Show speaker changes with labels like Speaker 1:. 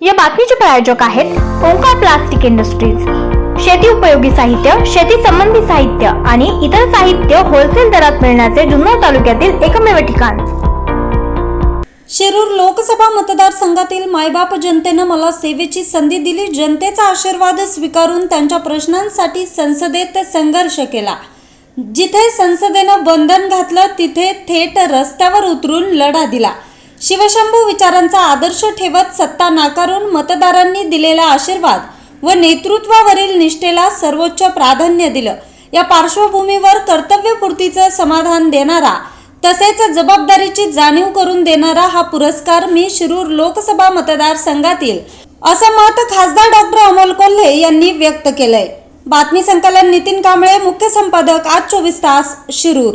Speaker 1: या बातमीचे प्रायोजक आहेत ओंकार प्लास्टिक इंडस्ट्रीज. शेती उपयोगी साहित्य शेती संबंधी साहित्य आणि इतर साहित्य होलसेल दरात मिळण्याचे जुन्नर तालुक्यातील एकमेव ठिकाण.
Speaker 2: शिरूर लोकसभा मतदारसंघातील मायबाप जनतेनं मला सेवेची संधी दिली. जनतेचा आशीर्वाद स्वीकारून त्यांच्या प्रश्नांसाठी संसदेत संघर्ष केला. जिथे संसदेनं बंधन घातलं तिथे थेट रस्त्यावर उतरून लढा दिला. शिवशंभू विचारांचा आदर्श ठेवत सत्ता नाकारून मतदारांनी दिलेला आशीर्वाद व नेतृत्वावरील निष्ठेला सर्वोच्च प्राधान्य दिलं. या पार्श्वभूमीवर कर्तव्यपूर्तीचं समाधान देणारा तसेच जबाबदारीची जाणीव करून देणारा हा पुरस्कार मी शिरूर लोकसभा मतदारसंघातील असं मत खासदार डॉक्टर अमोल कोल्हे यांनी व्यक्त केलंय. बातमी संकलन नितीन कांबळे मुख्य संपादक आज चोवीस तास शिरूर.